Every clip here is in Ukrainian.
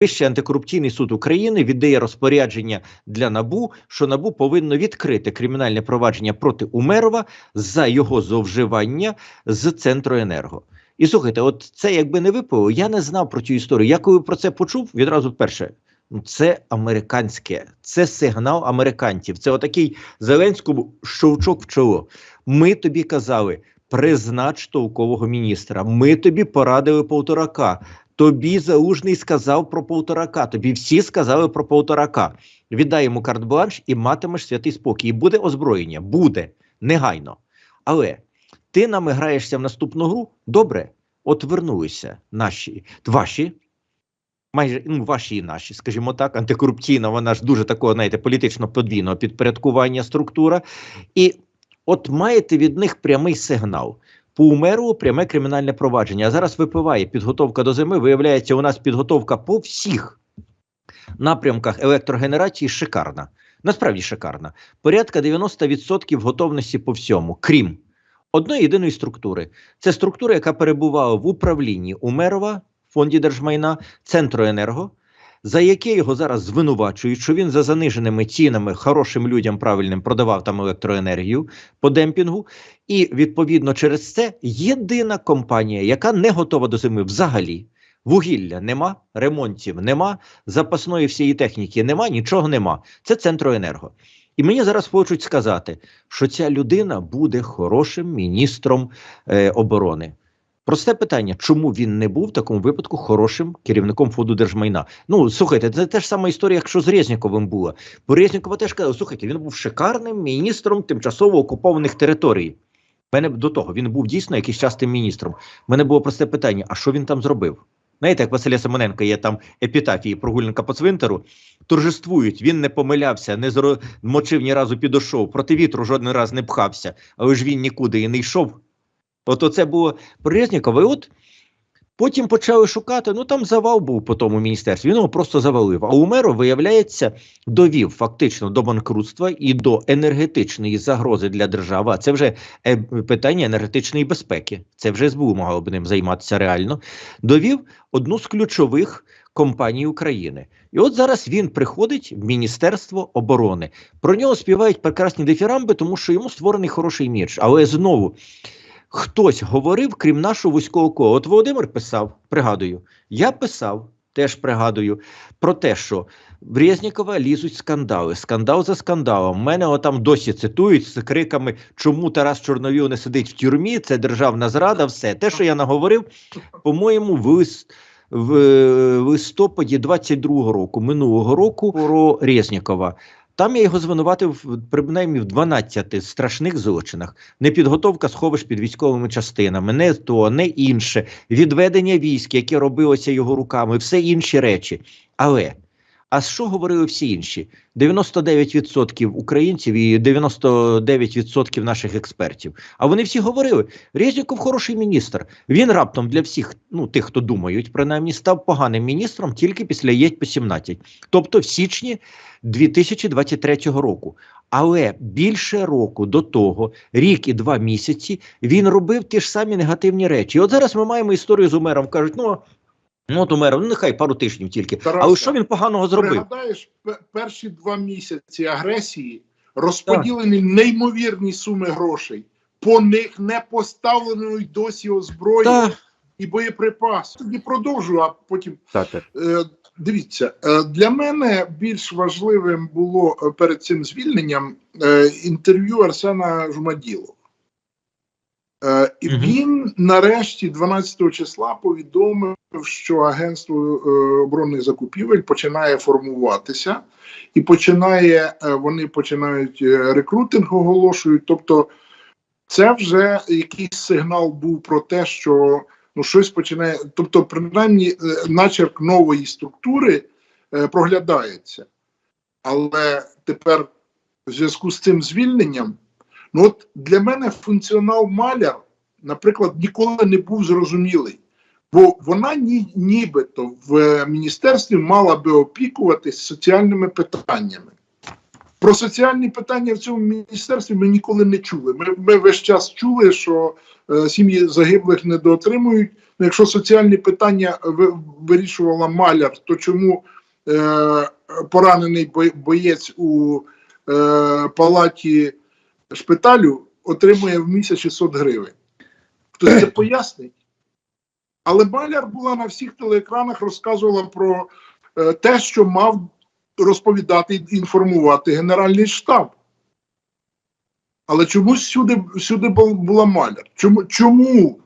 Вищий антикорупційний суд України віддає розпорядження для НАБУ, що НАБУ повинно відкрити кримінальне провадження проти Умерова за його зловживання з Центроенерго. І слухайте, от це якби не ВПО, я не знав про цю історію. Я коли про це почув, відразу перше. Ну, це американське, це сигнал американців. Це отакий Зеленському щовчок в чоло. Ми тобі казали, признач толкового міністра. Ми тобі порадили полторака. Тобі залужний сказав про полторака. Тобі всі сказали про полторака. Віддай йому карт-бланш і матимеш святий спокій. І буде озброєння, буде негайно. Але ти нами граєшся в наступну гру. Добре, от вернулися наші ваші. Майже ну, ваші і наші, скажімо так, антикорупційна, вона ж дуже такого, знаєте, політично подвійного підпорядкування структура. І от маєте від них прямий сигнал. По умеру пряме кримінальне провадження. А зараз випиває підготовка до зими. Виявляється, у нас підготовка по всіх напрямках електрогенерації шикарна. Насправді шикарна. Порядка 90% готовності по всьому, крім одної єдиної структури. Це структура, яка перебувала в управлінні Умерова, фонді держмайна, Центроенерго, за яке його зараз звинувачують, що він за заниженими цінами хорошим людям правильним продавав там електроенергію по демпінгу. І відповідно через це єдина компанія, яка не готова до зими взагалі. Вугілля нема, ремонтів нема, запасної всієї техніки нема, нічого нема. Це Центроенерго. І мені зараз хочуть сказати, що ця людина буде хорошим міністром е, оборони. Просте питання, чому він не був в такому випадку хорошим керівником фонду держмайна? Ну слухайте, це те ж сама історія, якщо з Резніковим була. Бо Резнікова теж казав, слухайте, він був шикарним міністром тимчасово окупованих територій. Мене до того він був дійсно якийсь час міністром. Мене було просте питання: а що він там зробив? Знаєте, як Василя Семененка є там епітафії прогульника по цвинтару, торжествують, він не помилявся, не змочив ні разу підошов, проти вітру жоден раз не пхався, але ж він нікуди і не йшов. От оце було Резнікова. І от потім почали шукати. Ну там завал був по тому міністерстві. Він його просто завалив. А Умеров, виявляється, довів фактично до банкрутства і до енергетичної загрози для держави. А це вже е, питання енергетичної безпеки. Це вже СБУ могло б ним займатися реально. Довів одну з ключових. Компанії України, і от зараз він приходить в Міністерство оборони. Про нього співають прекрасні дифірамби, тому що йому створений хороший імідж. Але знову хтось говорив, крім нашого вузького кола. От Володимир писав, пригадую, я писав, теж пригадую, про те, що в Резнікова лізуть скандали, скандал за скандалом. Мене отам досі цитують з криками, чому Тарас Чорновіл не сидить в тюрмі, це державна зрада, все. Те, що я наговорив, по-моєму, в, в е, листопаді 22-го року, минулого року, про Резнікова. Там я його звинуватив принаймні в 12 страшних злочинах. Непідготовка сховищ під військовими частинами, не то, не інше, відведення військ, яке робилося його руками, все інші речі. Але а що говорили всі інші? 99% українців і 99% наших експертів. А вони всі говорили: Резніков хороший міністр. Він раптом для всіх, ну тих, хто думають, принаймні став поганим міністром тільки після ЄТьП 17, тобто в січні 2023 року. Але більше року до того, рік і два місяці, він робив ті ж самі негативні речі. І от зараз ми маємо історію з Умером. Кажуть, ну. Ну, от Умеров, ну нехай пару тижнів тільки. Тарасе, Але що він поганого зробив? Пригадаєш, перші два місяці агресії розподілені неймовірні суми грошей. По них не поставлено й досі озброєння Так, і боєприпас. Тоді продовжу, а потім так, так. Е, Дивіться, е, для мене більш важливим було е, перед цим звільненням е, інтерв'ю Арсена Жумаділова. Е, І він нарешті 12 числа повідомив, що Агентство е, оборонних закупівель починає формуватися, і починає е, вони починають е, рекрутинг оголошують. Тобто, це вже якийсь сигнал був про те, що ну щось починає, тобто, принаймні, начерк нової структури проглядається. Але тепер, в зв'язку з цим звільненням, ну от для мене функціонал маляр, наприклад, ніколи не був зрозумілий. Бо вона ні, нібито в міністерстві мала би опікуватись соціальними питаннями. Про соціальні питання в цьому міністерстві ми ніколи не чули. Ми, ми весь час чули, що е, сім'ї загиблих недоотримують Ну, якщо соціальні питання вирішувала маляр, то чому е, поранений боєць у е, палаті шпиталю отримує в місяць 600 гривень? Хтось це пояснить? Але маляр була на всіх телеекранах, розказувала про е, те, що мав розповідати і інформувати Генеральний штаб. Але чомусь сюди, сюди була маляр. Чому, чому,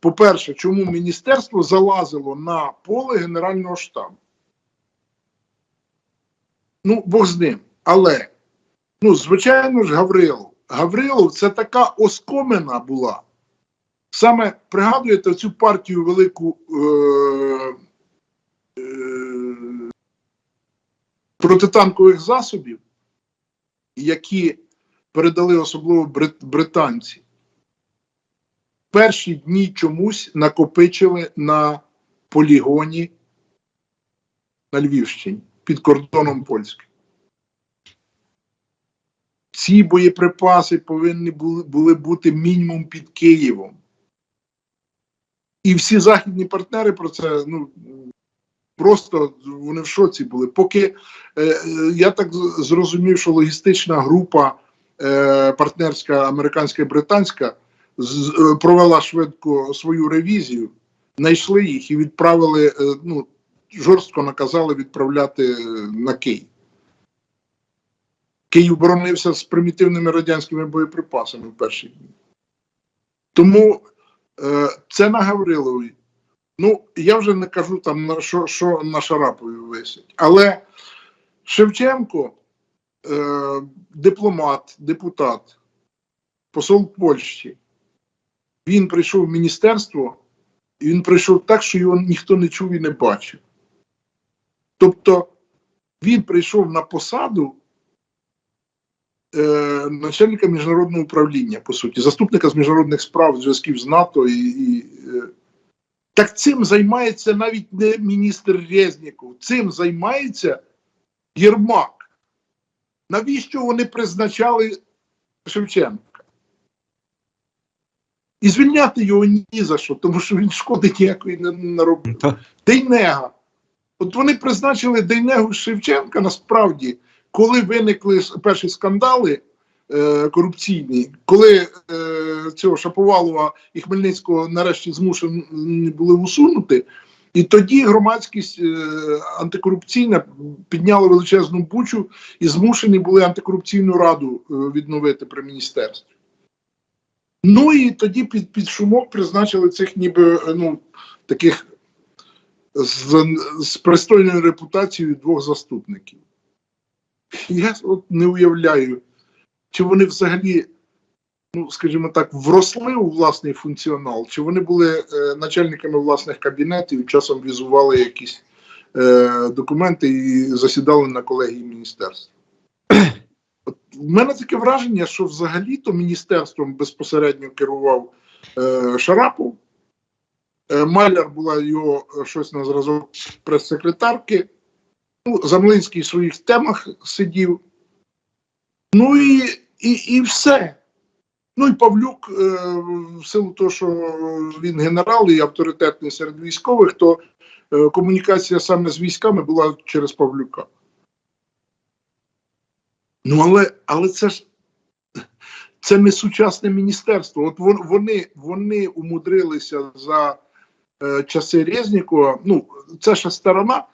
по-перше, чому міністерство залазило на поле Генерального штабу? Ну, Бог з ним. Але, ну, звичайно ж, Гаврилов. Гаврилов це така оскомина була. Саме пригадуєте цю партію велику е, е, протитанкових засобів, які передали особливо брит- британці. Перші дні чомусь накопичили на полігоні на Львівщині під кордоном польським. Ці боєприпаси повинні були, були бути мінімум під Києвом. І всі західні партнери про це ну, просто вони в шоці були. Поки е, е, я так зрозумів, що логістична група е, партнерська американська і британська з- е, провела швидко свою ревізію, знайшли їх і відправили, е, ну, жорстко наказали відправляти е, на Київ. Київ боронився з примітивними радянськими боєприпасами в перші дні. Тому це на Гаврилові. Ну, я вже не кажу там, що, що на Шарапові висить. Але Шевченко, е, дипломат, депутат, посол Польщі, він прийшов в міністерство, і він прийшов так, що його ніхто не чув і не бачив. Тобто він прийшов на посаду е, начальника міжнародного управління, по суті, заступника з міжнародних справ, зв'язків з НАТО і. і е, так цим займається навіть не міністр Резніков, цим займається Єрмак. Навіщо вони призначали Шевченка? І звільняти його ні за що, тому що він шкоди ніякої не наробив. Дейнега. От вони призначили Дейнегу Шевченка насправді, коли виникли перші скандали е, корупційні, коли е, цього Шаповалова і Хмельницького нарешті змушені були усунути, і тоді громадськість е, антикорупційна підняла величезну бучу і змушені були антикорупційну раду е, відновити при міністерстві. Ну і тоді під, під шумок призначили цих ніби е, ну, таких з, з пристойною репутацією двох заступників. Я от не уявляю, чи вони взагалі, ну, скажімо так, вросли у власний функціонал, чи вони були е, начальниками власних кабінетів і часом візували якісь е, документи і засідали на колегії міністерства. От в мене таке враження, що взагалі-то міністерством безпосередньо керував е, Шарапов. Е, Маляр була його е, щось на зразок прес-секретарки. Ну, Замлинський в своїх темах сидів. Ну і, і, і все. Ну і Павлюк, е, в силу того, що він генерал і авторитетний серед військових, то е, комунікація саме з військами була через Павлюка. Ну, але, але це ж це не сучасне міністерство. От вони, вони умудрилися за е, часи Резнікова, ну, це ще сторона,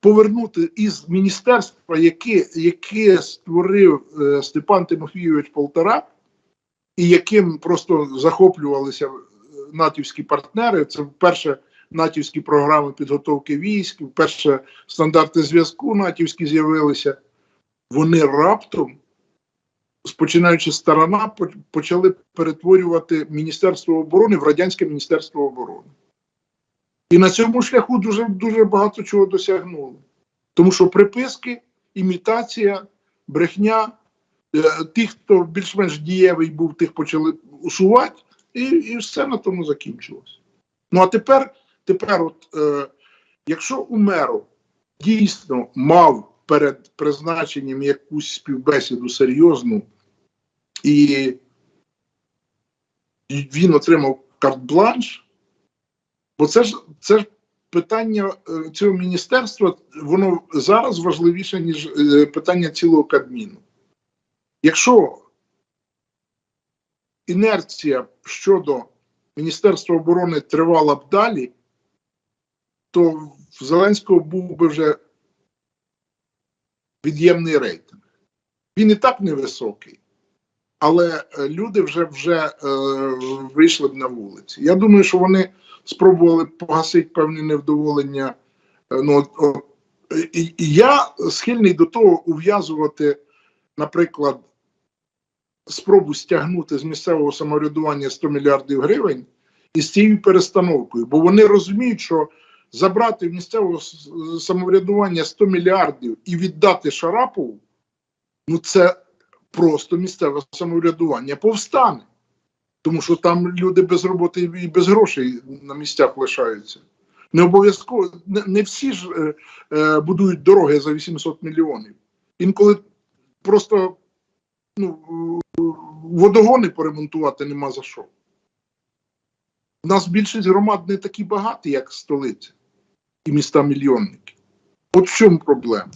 повернути із міністерства, яке, яке створив е, Степан Тимофійович Полтора, і яким просто захоплювалися е, натівські партнери. Це вперше натівські програми підготовки військ, вперше стандарти зв'язку натівські з'явилися. Вони раптом, починаючи з сторона, почали перетворювати Міністерство оборони в Радянське Міністерство оборони. І на цьому шляху дуже, дуже багато чого досягнули. Тому що приписки, імітація, брехня, е, тих, хто більш-менш дієвий був, тих почали усувати, і, і все на тому закінчилось. Ну а тепер, тепер от, е, якщо Умеров дійсно мав перед призначенням якусь співбесіду серйозну, і він отримав карт-бланш, Бо це ж це ж питання е, цього міністерства, воно зараз важливіше, ніж е, питання цілого Кабміну. Якщо інерція щодо Міністерства оборони тривала б далі, то в Зеленського був би вже від'ємний рейтинг. Він і так невисокий, але е, люди вже вже е, вийшли б на вулиці. Я думаю, що вони спробували погасити певні невдоволення. Е, Ну, і я схильний до того ув'язувати, наприклад, спробу стягнути з місцевого самоврядування 100 мільярдів гривень із цією перестановкою, бо вони розуміють, що забрати в місцевого самоврядування 100 мільярдів і віддати Шарапову, ну це просто місцеве самоврядування повстане. Тому що там люди без роботи і без грошей на місцях лишаються. Не обов'язково, не, всі ж е, е, будують дороги за 800 мільйонів. Інколи просто ну, водогони поремонтувати нема за що. У нас більшість громад не такі багаті, як столиця і міста мільйонники. От в чому проблема?